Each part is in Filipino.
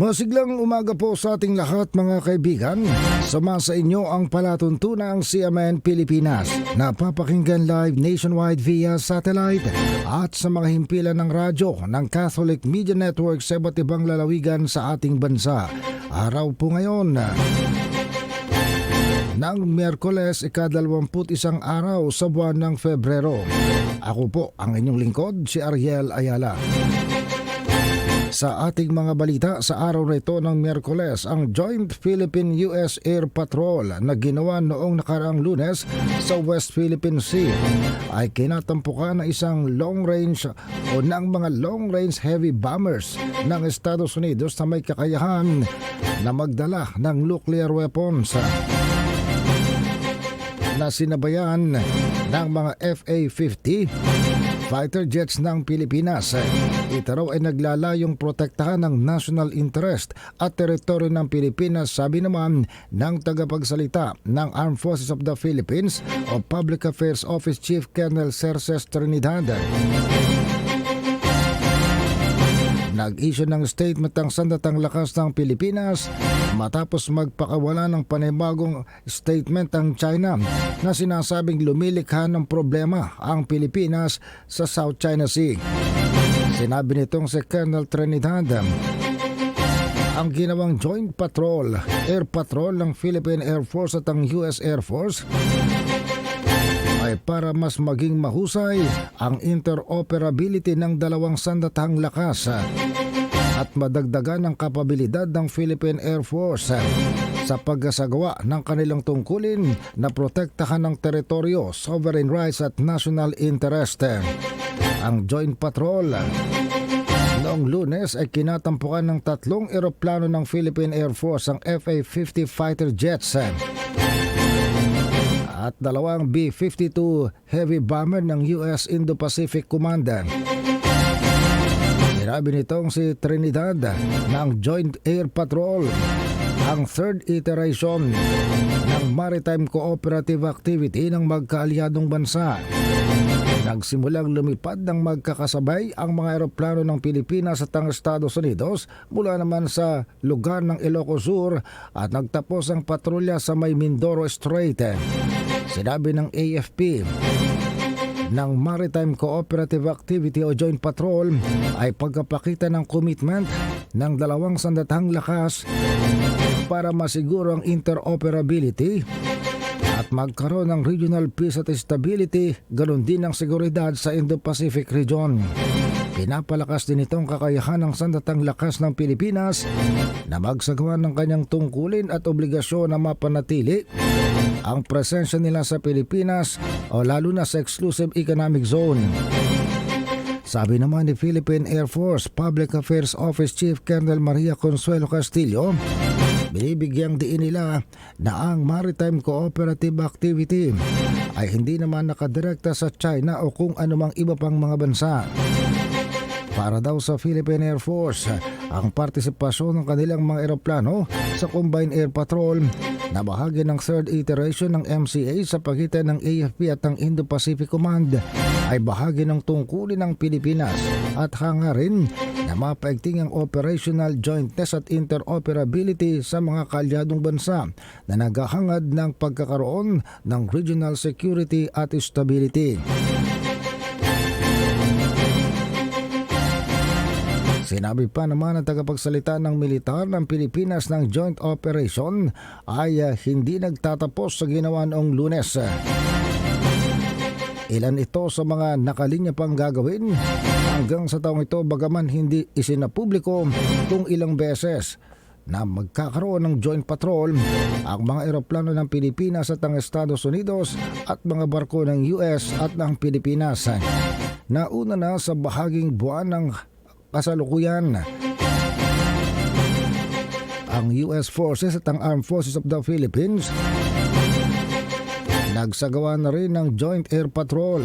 Masiglang umaga po sa ating lahat mga kaibigan. Sama sa inyo ang palatuntunang CMN Pilipinas na papakinggan live nationwide via satellite at sa mga himpilan ng radyo ng Catholic Media Network sa iba't ibang lalawigan sa ating bansa. Araw po ngayon ng Miyerkules, ikadalawamput isang araw sa buwan ng Febrero. Ako po ang inyong lingkod, si Ariel Ayala. Sa ating mga balita sa araw na ito ng Miyerkules, ang Joint Philippine-US Air Patrol na ginawa noong nakaraang lunes sa West Philippine Sea ay kinatampukan ng isang long-range o ng mga long-range heavy bombers ng Estados Unidos na may kakayahan na magdala ng nuclear weapons. Na sinabayan ng mga FA-50 fighter jets ng Pilipinas. Ito raw ay naglalayong protektahan ng national interest at teritoryo ng Pilipinas sabi naman ng tagapagsalita ng Armed Forces of the Philippines o Public Affairs Office Chief Colonel Cerces Trinidad. Nag-issue ng statement ang sandatang lakas ng Pilipinas matapos magpakawala ng panibagong statement ang China na sinasabing lumilikha ng problema ang Pilipinas sa South China Sea. Sinabi nitong si Colonel Trinidad ang ginawang joint patrol, air patrol ng Philippine Air Force at ang US Air Force ay para mas maging mahusay ang interoperability ng dalawang sandatahang lakas at madagdagan ang kapabilidad ng Philippine Air Force sa pagkasagawa ng kanilang tungkulin na protektahan ng teritoryo, sovereign rights at national interest. Ang Joint Patrol noong lunes ay kinatampukan ng tatlong eroplano ng Philippine Air Force ang FA-50 fighter jets at dalawang B-52 heavy bomber ng US Indo-Pacific Command. Sinabi nitong si Trinidad ng Joint Air Patrol ang third iteration ng Maritime Cooperative Activity ng magkaalyadong bansa. Nagsimulang lumipad ng magkakasabay ang mga eroplano ng Pilipinas at ang Estados Unidos mula naman sa lugar ng Ilocos Sur at nagtapos ang patrolya sa may Mindoro Strait. Sinabi ng AFP ng Maritime Cooperative Activity o Joint Patrol ay pagkapakita ng commitment ng dalawang sandatahang lakas para masiguro ang interoperability at magkaroon ng regional peace at stability, ganoon din ang seguridad sa Indo-Pacific region. Pinapalakas din itong kakayahan ng sandatang lakas ng Pilipinas na magsagawa ng kanyang tungkulin at obligasyon na mapanatili ang presensya nila sa Pilipinas o lalo na sa exclusive economic zone. Sabi naman ni Philippine Air Force Public Affairs Office Chief Colonel Maria Consuelo Castillo, binibigyang diin nila na ang maritime cooperative activity ay hindi naman nakadirekta sa China o kung anumang iba pang mga bansa. Para daw sa Philippine Air Force, ang partisipasyon ng kanilang mga eroplano sa Combined Air Patrol na bahagi ng third iteration ng MCA sa pagitan ng AFP at ng Indo-Pacific Command ay bahagi ng tungkulin ng Pilipinas at hangarin na mapaigting ang operational jointness at interoperability sa mga kalyadong bansa na naghahangad ng pagkakaroon ng regional security at stability. Sinabi pa naman ng tagapagsalita ng militar ng Pilipinas ng joint operation ay uh, hindi nagtatapos sa ginawa noong lunes. Ilan ito sa mga nakalinya pang gagawin hanggang sa taong ito bagaman hindi isinapubliko kung ilang beses na magkakaroon ng joint patrol ang mga eroplano ng Pilipinas at ng Estados Unidos at mga barko ng US at ng Pilipinas. Nauna na sa bahaging buwan ng kasalukuyan. Ang US Forces at ang Armed Forces of the Philippines nagsagawa na rin ng Joint Air Patrol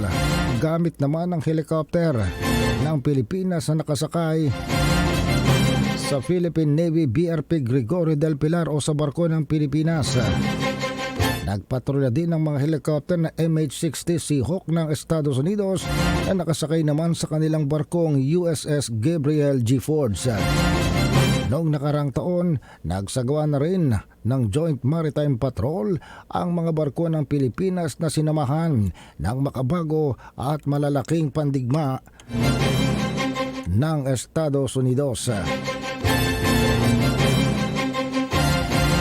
gamit naman ng helicopter ng Pilipinas na nakasakay sa Philippine Navy BRP Gregorio del Pilar o sa barko ng Pilipinas. Nagpatrolya din ng mga helicopter na MH-60 Seahawk ng Estados Unidos na nakasakay naman sa kanilang barkong USS Gabriel G. Ford. Noong nakarang taon, nagsagawa na rin ng Joint Maritime Patrol ang mga barko ng Pilipinas na sinamahan ng makabago at malalaking pandigma ng Estados Unidos.